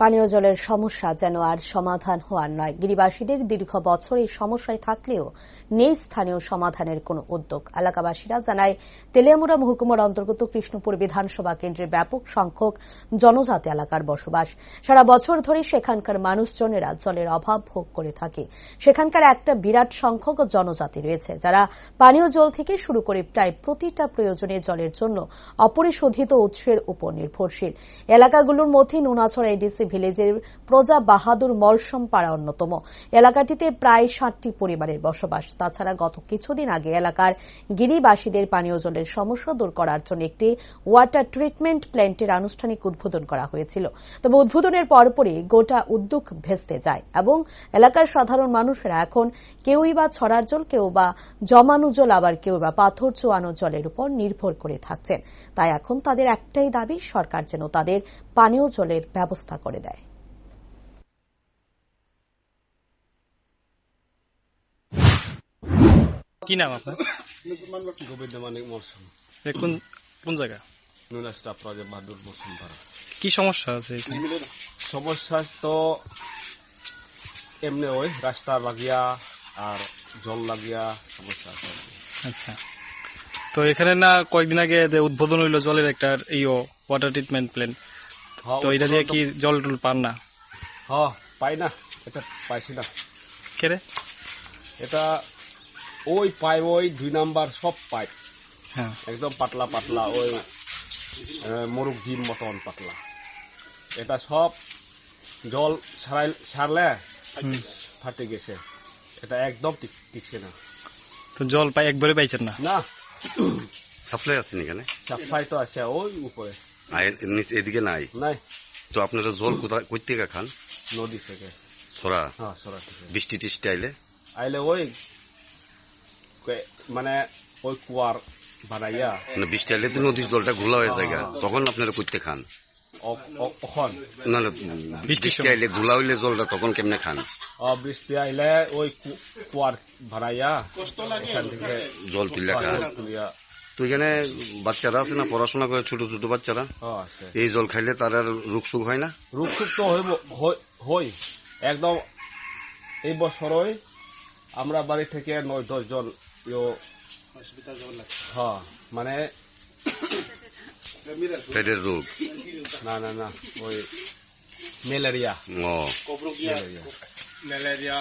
পানীয় জলের সমস্যা যেন আর সমাধান হওয়ার নয়। গিরিবাসীদের দীর্ঘ বছর এই সমস্যায় থাকলেও নেই স্থানীয় সমাধানের কোনো উদ্যোগ। এলাকাবাসীরা জানায়, তেলিয়ামুড়া মহকুমার অন্তর্গত কৃষ্ণপুর বিধানসভা কেন্দ্রের ব্যাপক সংখ্যক জনজাতি এলাকার বসবাস। সারা বছর ধরে সেখানকার মানুষজনেরা জলের অভাব ভোগ করে থাকে। সেখানকার একটা বিরাট সংখ্যক জনজাতি রয়েছে, যারা পানীয় জল থেকে শুরু করে প্রায় প্রতিটা প্রয়োজনে জলের জন্য অপরিশোধিত উৎসের উপর নির্ভরশীল। এলাকাগুলোর মধ্যে নুনাছড়া এডিসি ভিলেজের প্রজা বাহাদুর মলসম পাড়া অন্যতম। এলাকাটিতে প্রায় ষাটটি পরিবারের বসবাস। তাছাড়া গত কিছুদিন আগে এলাকার গিরিবাসীদের পানীয় জলের সমস্যা দূর করার জন্য একটি ওয়াটার ট্রিটমেন্ট প্ল্যান্টের আনুষ্ঠানিক উদ্বোধন করা হয়েছিল। তবে উদ্বোধনের পরপরই গোটা উদ্যোগ ভেস্তে যায় এবং এলাকার সাধারণ মানুষেরা এখন কেউই বা ছড়ার জল, কেউ বা জমানো জল, আবার কেউ বা পাথর চোয়ানো জলের উপর নির্ভর করে থাকছেন। তাই এখন তাদের একটাই দাবি, সরকার যেন তাদের পানীয় জলের ব্যবস্থা করে দেয় কি নাম আপনার? গোবিন্দ মানিক মরসুম কোন কোন জায়গা? নুনাস্টা প্রজা বাহাদুর মরসুম পাড়া কি সমস্যা আছে এখানে? সমস্যা তো এমনি ওই রাস্তা লাগিয়া আর জল লাগিয়া সমস্যা আছে। আচ্ছা। তো এখানে না কয়েকদিন আগে যে উদ্বোধন হইল জলের একটা ইও ওয়াটার ট্রিটমেন্ট প্ল্যান হ্যাঁ, তো এটা দিয়ে কি জল টল পান না? হ্যাঁ পাই না এটা পাইছি না। কেরে এটা ওই পাইপ ওই দুই নাম্বার সব পাইপ হ্যাঁ। একদম পাতলা পাতলা ওই মুরগ ডিম মতন পাতলা। এটা সব জল ছাড়াই ছাড়লে ফাটে গেছে। এটা একদম টিকছে না। তো জল পাই একবারে পাইছেন না? না। সাপ্লাই এখানে? সাফাই তো আছে ওই উপরে। নিচে এদিকে নাই? নাই। তো আপনারা জল কোথায় কই থেকে খান? নদী থেকে। হ্যাঁ সরা থেকে। বৃষ্টি টিষ্টি আইলে? আইলে ওই মানে ওই কুয়ার বানাইয়া। মানে বৃষ্টি আইলে তো নদীর জলটা ঘোলা হয়ে যায় তখন আপনারা করতে খান? বৃষ্টি আইলে ঘোলা হইলে জলটা তখন কেমনে খান? অ বৃষ্টি আইলে ওই কুয়ার এখান জল খান। তুলিয়া তো এখানে বাচ্চারা আছে না পড়াশোনা করে ছোট ছোট বাচ্চারা হ্যাঁ এই জল খাইলে তার আর রোগ সুখ হয় না? রূপসুপ তো হইব হই- হই। একদম এই বছরই আমরা বাড়ি থেকে নয় দশ জন ইয়ো হ্যাঁ মানে পেটের রোগ। না না না ওই ম্যালেরিয়া। ও। ম্যালেরিয়া